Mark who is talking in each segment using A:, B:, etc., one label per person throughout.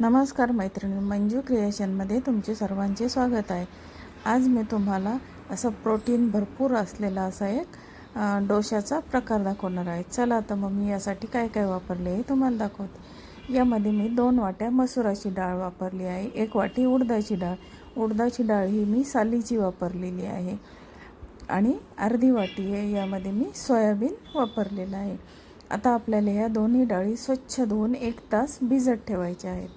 A: नमस्कार मैत्रिणी मंजू क्रिएशनमध्ये तुमचे सर्वांचे स्वागत आहे. आज मी तुम्हाला असं प्रोटीन भरपूर असलेला असा एक डोशाचा प्रकार दाखवणार आहे. चला तर मग मी यासाठी काय काय वापरले हे तुम्हाला दाखवते. यामध्ये मी दोन वाट्या मसुराची डाळ वापरली आहे एक वाटी उडदाची डाळ. उडदाची डाळ ही मी सालीची वापरलेली आहे. आणि अर्धी वाटी आहे यामध्ये मी सोयाबीन वापरलेलं आहे. आता आपल्याला ह्या दोन्ही डाळी स्वच्छ धुवून एक तास भिजत ठेवायच्या आहेत.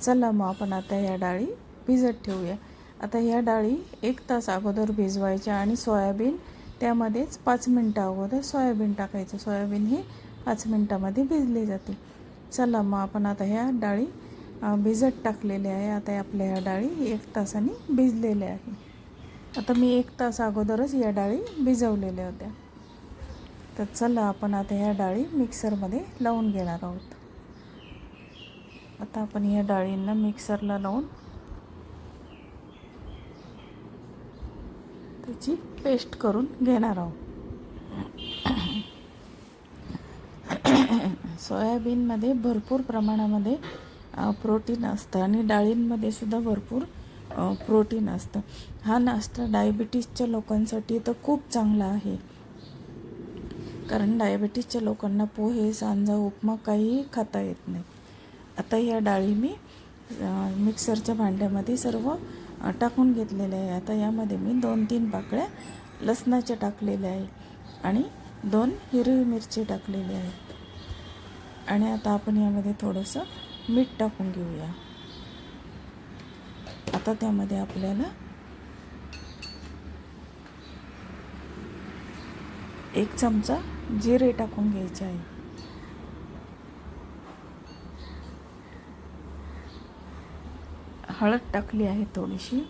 A: चला मग आपण आता ह्या डाळी भिजत ठेवूया. आता ह्या डाळी एक तास अगोदर भिजवायच्या आणि सोयाबीन त्यामध्येच पाच मिनटं अगोदर सोयाबीन टाकायचं. सोयाबीन हे पाच मिनटामध्ये भिजले जाते. चला मग आपण आता ह्या डाळी भिजत टाकलेल्या आहे. आता आपल्या ह्या डाळी एक तासाने भिजलेल्या आहे आता मी एक तास अगोदरच या डाळी भिजवलेल्या होत्या. तर चला आपण आता ह्या डाळी मिक्सरमध्ये लावून घेणार आहोत. आता आपण ह्या डाळींना मिक्सरला लावून त्याची पेस्ट करून घेणार आहोत. सोयाबीनमध्ये भरपूर प्रमाणामध्ये प्रोटीन असतं आणि डाळींमध्ये सुद्धा भरपूर प्रोटीन असतं. हा नाश्ता डायबिटीसच्या लोकांसाठी तर खूप चांगला आहे. कारण डायबिटीसच्या लोकांना पोहे सांजा उपमा काहीही खाता येत नाही. आता या डाळी मी मिक्सरच्या भांड्यामध्ये सर्व टाकून घेतलेल्या आहे. आता यामध्ये मी दोन तीन पाकळ्या लसणाच्या टाकलेल्या आहे आणि दोन हिरवी मिरची टाकलेली आहे. आणि आता आपण यामध्ये थोडंसं मीठ टाकून घेऊया. आता त्यामध्ये आपल्याला एक चमचा जिरे टाकून घ्यायचे आहे. हळद टाकली आहे थोडीशी.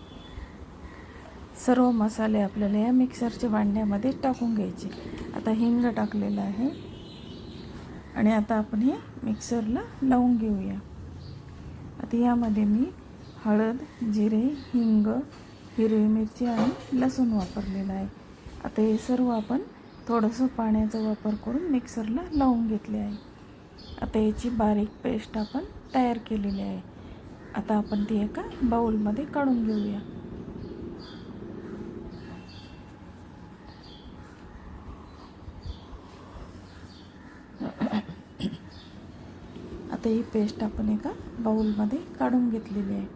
A: सर्व मसाले आपल्याला या मिक्सरच्या भांड्यामध्ये टाकून घ्यायचे. आता हिंग टाकलेलं आहे. आणि आता आपण हे मिक्सरला लावून घेऊया. आता यामध्ये मी हळद जिरे हिंग हिरवी मिरची आणि लसूण वापरलेलं आहे. आता हे सर्व आपण थोडंसं पाण्याचा वापर करून मिक्सरला लावून घेतले आहे. आता याची बारीक पेस्ट आपण तयार केलेली आहे. आता आपण ती एका बाउलमध्ये काढून घेऊया. आता ही पेस्ट आपण एका बाउलमध्ये काढून घेतलेली आहे.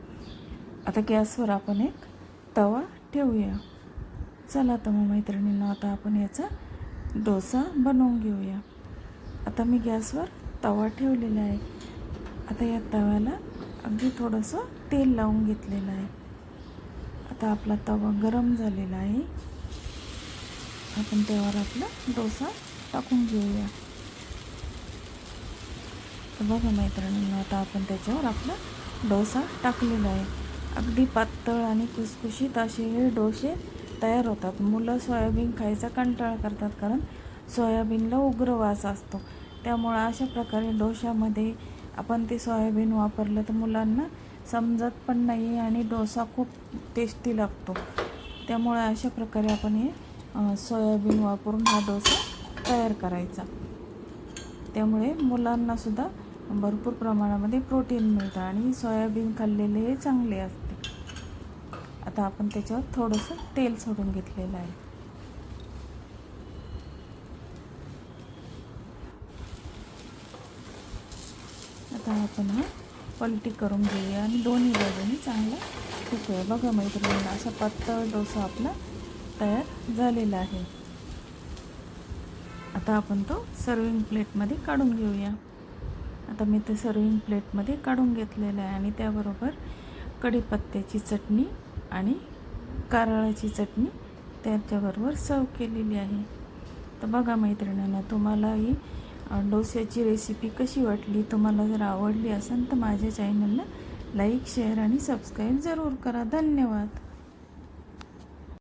A: आता गॅसवर आपण एक तवा ठेवूया. चला तर मग मैत्रिणींना आता आपण याचा डोसा बनवून घेऊया. आता मी गॅसवर तवा ठेवलेला आहे. आता या तव्याला अगदी थोडंसं तेल लावून घेतलेलं आहे. आता आपला तवा गरम झालेला आहे. आपण त्यावर आपला डोसा टाकून घेऊया. तर बघा मैत्रिणींना आता आपण त्याच्यावर आपला डोसा टाकलेला आहे. अगदी पातळ आणि कुसकुशीत असे हे डोसे तयार होतात. मुलं सोयाबीन खायचा कंटाळा करतात कारण सोयाबीनला उग्र वास असतो. त्यामुळं अशा प्रकारे डोशामध्ये आपण ते सोयाबीन वापरलं तर मुलांना समजत पण नाही आणि डोसा खूप टेस्टी लागतो. त्यामुळे अशा प्रकारे आपण हे सोयाबीन वापरून हा डोसा तयार करायचा. त्यामुळे मुलांनासुद्धा भरपूर प्रमाणामध्ये प्रोटीन मिळतं आणि सोयाबीन खाल्लेले हे चांगले असते. आता आपण त्याच्यावर थोडंसं तेल सोडून घेतलेलं आहे. आता आपण हा पलटी करून घेऊया. आणि दोन्ही बाजूनी चांगला शिकूया बघा मैत्रिणींना असा पातळ डोसा आपला तयार झालेला आहे. आता आपण तो सर्विंग प्लेटमध्ये काढून घेऊया. आता मी ते सर्विंग प्लेटमध्ये काढून घेतलेलं आहे. आणि त्याबरोबर कढीपत्त्याची चटणी आणि कारळाची चटणी त्याच्याबरोबर सर्व केलेली आहे. तर बघा मैत्रिणींना तुम्हालाही डोस्याची रेसिपी कशी वाटली तुम्हाला जर आवडली असेल तर माझ्या चॅनलला लाईक शेअर आणि सबस्क्राईब जरूर करा. धन्यवाद.